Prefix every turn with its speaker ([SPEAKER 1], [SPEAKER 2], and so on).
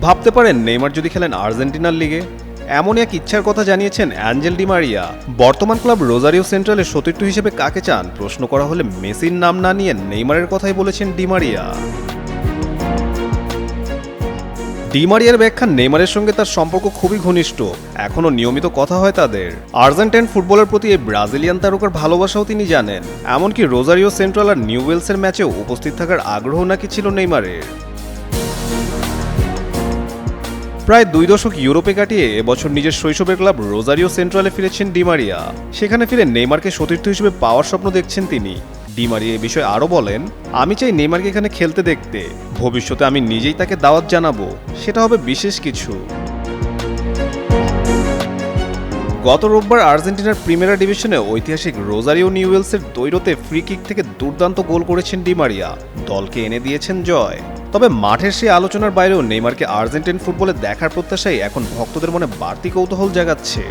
[SPEAKER 1] ভাবতে পারেন নেইমার যদি খেলেন আর্জেন্টিনার লিগে। এমন এক ইচ্ছার কথা জানিয়েছেন অ্যাঞ্জেল ডিমারিয়া বর্তমান ক্লাব রোজারিও সেন্ট্রালের সতীর্থ হিসেবে কাকে চান? প্রশ্ন করা হলে মেসির নাম না নিয়ে নেইমারের কথাই বলেছেন ডিমারিয়া ডিমারিয়ার ব্যাখ্যা নেইমারের সঙ্গে তার সম্পর্ক খুবই ঘনিষ্ঠ। এখনও নিয়মিত কথা হয় তাদের। আর্জেন্টাইন ফুটবলের প্রতি এই ব্রাজিলিয়ান তারকার ভালোবাসাও তিনি জানেন। এমনকি রোজারিও সেন্ট্রাল আর নিউ ওয়েলসের ম্যাচেও উপস্থিত থাকার আগ্রহ নাকি ছিল নেইমারের। প্রায় দুই দশক ইউরোপে কাটিয়ে এবছর নিজের শৈশবের ক্লাব রোজারিও সেন্ট্রালে ফিরেছেন ডিমারিয়া সেখানে ফিরে নেইমারকে সতীর্থ হিসেবে পাওয়ার স্বপ্ন দেখছেন তিনি। ডিমারিয়া এ বিষয়ে আরও বলেন, আমি চাই নেইমারকে এখানে খেলতে দেখতে। ভবিষ্যতে আমি নিজেই তাকে দাওয়াত জানাব। সেটা হবে বিশেষ কিছু। গত রোববার আর্জেন্টিনার প্রিমেরা ডিভিশনে ঐতিহাসিক রোজারিও নিউয়েলসের দৈরতে ফ্রি কিক থেকে দুর্দান্ত গোল করেছেন ডিমারিয়া দলকে এনে দিয়েছেন জয়। তবে মাঠের সেই আলোচনার বাইরেও নেইমারকে আর্জেন্টিন ফুটবলে দেখার প্রত্যাশাই এখন ভক্তদের মনে বাড়তি কৌতূহল জাগাচ্ছে।